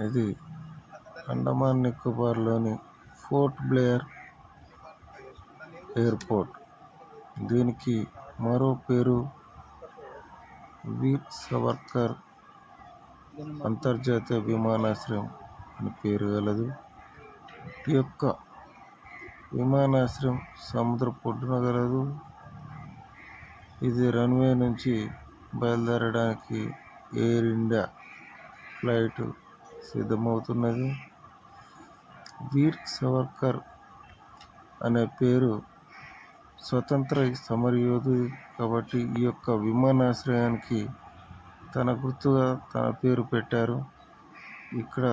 ఇది అండమాన్ నికోబార్లోని Port Blair airport. దీనికి మరో పేరు వీర్ సవర్కర్ అంతర్జాతీయ విమానాశ్రయం అని పేరు గలదు. ఈ యొక్క విమానాశ్రయం సముద్ర పొడ్డున గలదు. ఇది రన్వే నుంచి బయలుదేరడానికి ఎయిర్ ఇండియా ఫ్లైట్ సిద్ధమవుతున్నది. వీర్ సవర్కర్ అనే పేరు స్వతంత్ర సమరయోధు కాబట్టి ఈ యొక్క విమానాశ్రయానికి తన గుర్తుగా తన పేరు పెట్టారు. ఇక్కడ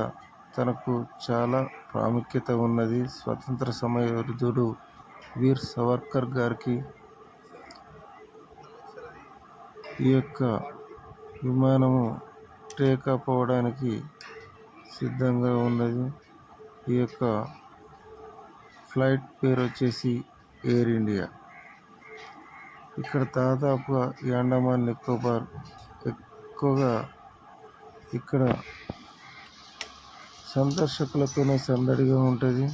తనకు చాలా ప్రాముఖ్యత ఉన్నది. స్వతంత్ర సమరయోధుడు వీర్ సవర్కర్ గారికి ఈ యొక్క విమానము టేకాఫ్ అవ్వడానికి సిద్ధంగా ఉన్నది. ఈ యొక్క ఫ్లైట్ పేరు వచ్చేసి ఎయిర్ ఇండియా. ఇక్కడ దాదాపుగా ఈ అండమాన్ నికోబార్ ఎక్కువగా ఇక్కడ సందర్శకులతోనే సందడిగా ఉంటుంది.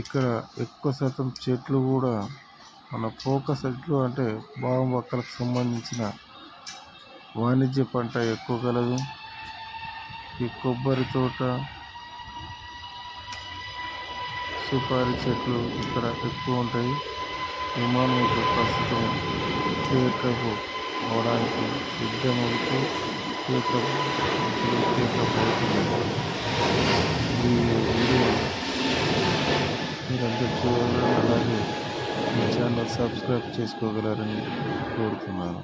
ఇక్కడ ఎక్కువ శాతం చెట్లు కూడా మన పోక చెట్లు అంటే బావం మొక్కలకు సంబంధించిన వాణిజ్య పంట ఎక్కువ కలదు ఈ కొబ్బరి తోట సుపారీ చెట్లు ఇక్కడ ఎక్కువ ఉంటాయి. విమానం ఇప్పుడు ప్రస్తుతం టేకప్ అవడానికి సిద్ధమవుతూ టేకప్ టేకప్ అవుతుంది ఈ వీడియో మీరందరూ చూడాలి అలాగే మీ ఛానల్ సబ్స్క్రైబ్ చేసుకోగలరని కోరుతున్నాను.